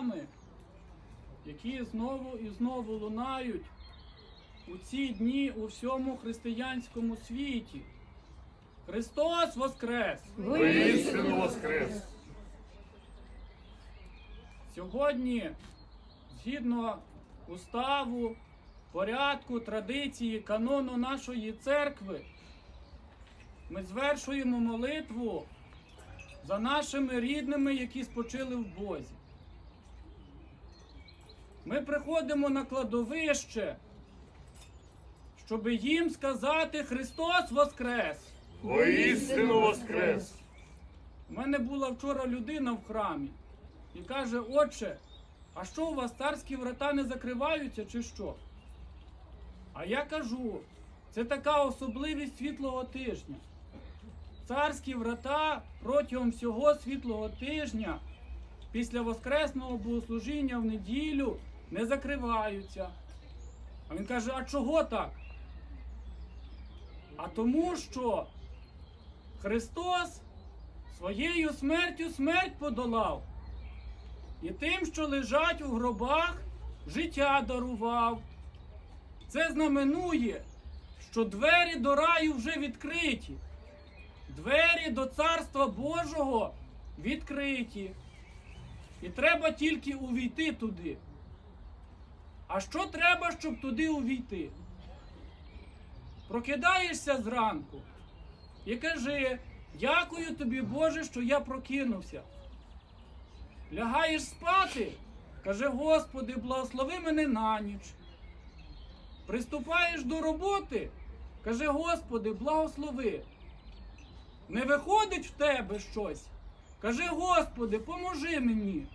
голосами, які знову і знову лунають у ці дні у всьому християнському світі. Христос Воскрес! Воістину воскрес! Сьогодні, згідно уставу, порядку, традиції, канону нашої церкви, ми звершуємо молитву за нашими рідними, які спочили в Бозі. Ми приходимо на кладовище, щоб їм сказати Христос Воскрес! Воістину воскрес! У мене була вчора людина в храмі і каже: Отче, а що у вас царські врата не закриваються чи що? А я кажу, це така особливість світлого тижня. Царські врата протягом всього світлого тижня після Воскресного богослужіння в неділю не закриваються. А він каже: а чого так? А тому що Христос своєю смертю смерть подолав. І тим, що лежать у гробах, життя дарував. Це знаменує, що двері до раю вже відкриті. Двері до Царства Божого відкриті. І треба тільки увійти туди. А що треба, щоб туди увійти? Прокидаєшся зранку і кажи: Дякую тобі, Боже, що я прокинувся. Лягаєш спати, каже Господи, благослови мене на ніч. Приступаєш до роботи, каже Господи, благослови. Не виходить в тебе щось, каже Господи, поможи мені.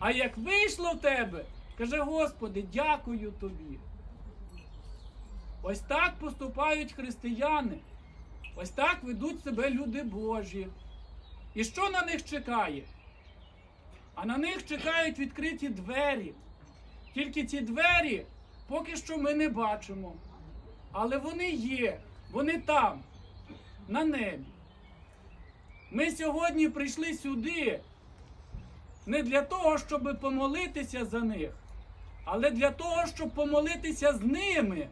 А як вийшло в тебе, каже Господи, дякую тобі. Ось так поступають християни. Ось так ведуть себе люди Божі. І що на них чекає? А на них чекають відкриті двері. Тільки ці двері поки що ми не бачимо. Але вони є, вони там, на небі. Ми сьогодні прийшли сюди не для того, щоб помолитися за них, але для того, щоб помолитися з ними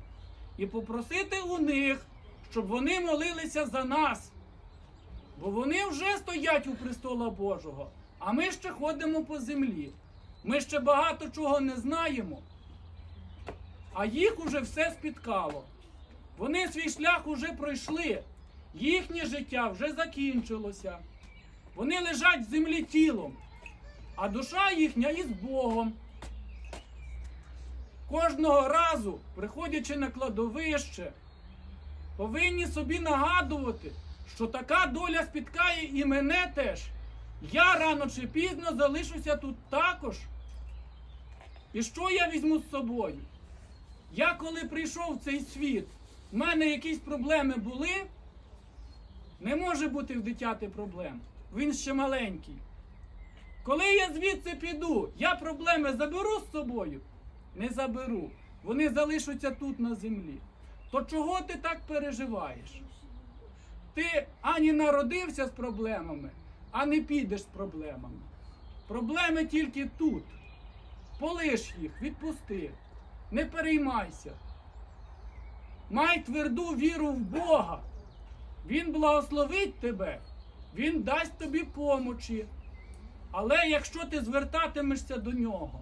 і попросити у них, щоб вони молилися за нас. Бо вони вже стоять у престола Божого, а ми ще ходимо по землі. Ми ще багато чого не знаємо, а їх уже все спіткало. Вони свій шлях уже пройшли, їхнє життя вже закінчилося. Вони лежать в землі тілом, а душа їхня із Богом. Кожного разу, приходячи на кладовище, повинні собі нагадувати, що така доля спіткає і мене теж. Я рано чи пізно залишуся тут також. І що я візьму з собою? Я коли прийшов в цей світ, в мене якісь проблеми були. Не може бути в дитяти проблем. Він ще маленький. Коли я звідси піду, я проблеми заберу з собою? Не заберу. Вони залишаться тут на землі. То чого ти так переживаєш? Ти ані народився з проблемами, а не підеш з проблемами. Проблеми тільки тут. Полиш їх, відпусти. Не переймайся. Май тверду віру в Бога. Він благословить тебе, Він дасть тобі помочі. Але якщо ти звертатимешся до нього,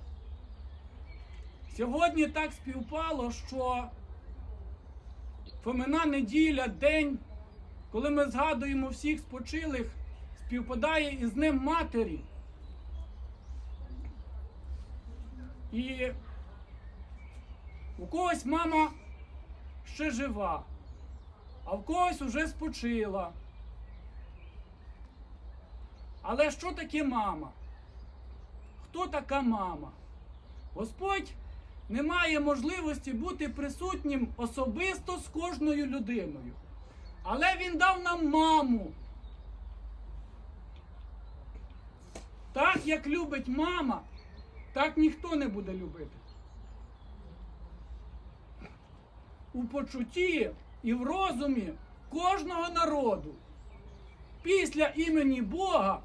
сьогодні так співпало, що Фомина неділя, день, коли ми згадуємо всіх спочилих, співпадає із Днем Матері. І у когось мама ще жива, а в когось уже спочила. Але що таке мама? Хто така мама? Господь не має можливості бути присутнім особисто з кожною людиною. Але Він дав нам маму. Так як любить мама, так ніхто не буде любити. У почутті і в розумі кожного народу після імені Бога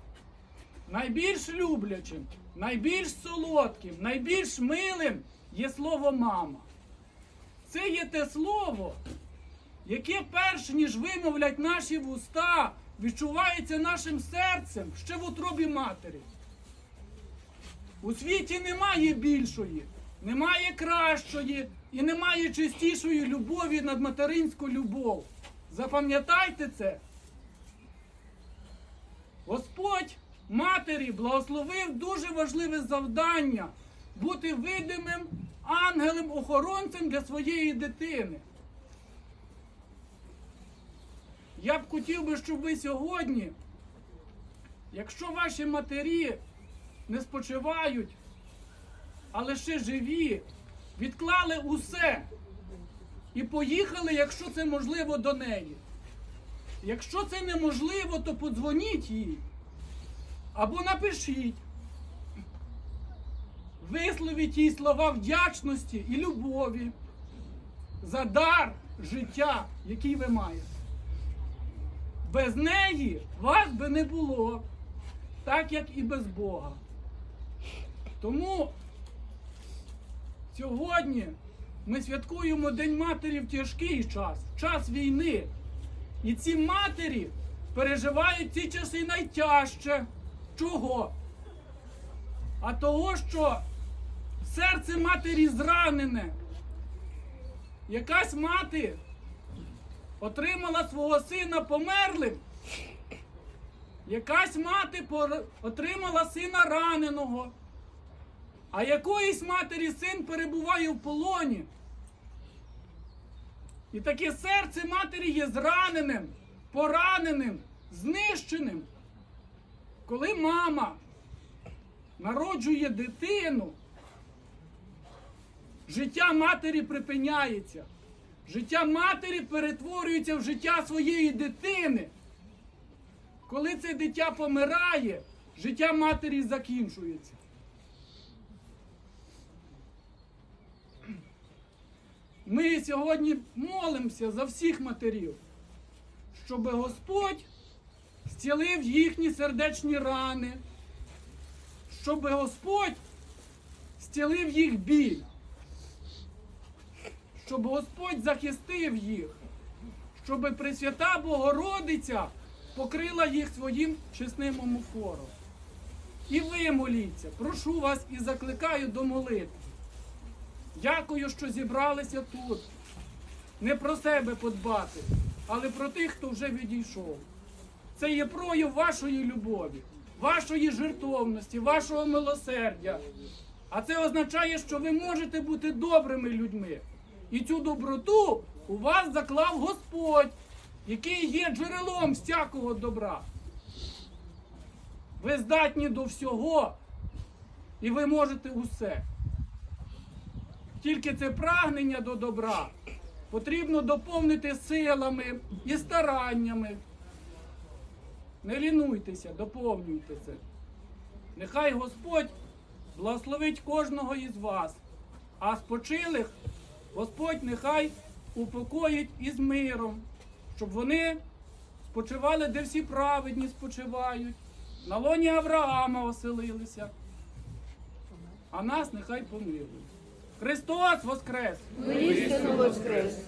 найбільш люблячим, найбільш солодким, найбільш милим є слово мама. Це є те слово, яке перш ніж вимовлять наші вуста, відчувається нашим серцем ще в утробі матері. У світі немає більшої, немає кращої і немає чистішої любові над материнську любов. Запам'ятайте це. Господь матері благословив дуже важливе завдання бути видимим ангелем-охоронцем для своєї дитини. Я б хотів би, щоб ви сьогодні, якщо ваші матері не спочивають, а лише живі, відклали усе і поїхали, якщо це можливо, до неї. Якщо це неможливо, то подзвоніть їй або напишіть. Висловіть їй слова вдячності і любові за дар життя, який ви маєте. Без неї вас би не було, так як і без Бога. Тому сьогодні ми святкуємо День Матері в тяжкий час, час війни. І ці матері переживають ці часи найтяжче. Чого? А того, що серце матері зранене. Якась мати отримала свого сина померлим. Якась мати отримала сина раненого. А якоїсь матері син перебуває в полоні. І таке серце матері є зраненим, пораненим, знищеним. Коли мама народжує дитину, життя матері припиняється. Життя матері перетворюється в життя своєї дитини. Коли це дитя помирає, життя матері закінчується. Ми сьогодні молимося за всіх матерів, щоб Господь зцілив їхні сердечні рани, щоб Господь зцілив їх біль, щоб Господь захистив їх, щоб Пресвята Богородиця покрила їх своїм чесним омофором. І ви моліться, прошу вас і закликаю до молитви. Дякую, що зібралися тут. Не про себе подбати, але про тих, хто вже відійшов. Це є прояв вашої любові, вашої жертовності, вашого милосердя. А це означає, що ви можете бути добрими людьми. І цю доброту у вас заклав Господь, який є джерелом всякого добра. Ви здатні до всього, і ви можете усе. Тільки це прагнення до добра потрібно доповнити силами і стараннями. Не лінуйтеся, доповнюйте це. Нехай Господь благословить кожного із вас, а спочилих Господь нехай упокоїть із миром, щоб вони спочивали, де всі праведні спочивають, на лоні Авраама оселилися, а нас нехай помилують. Христос Воскрес! Воскрес!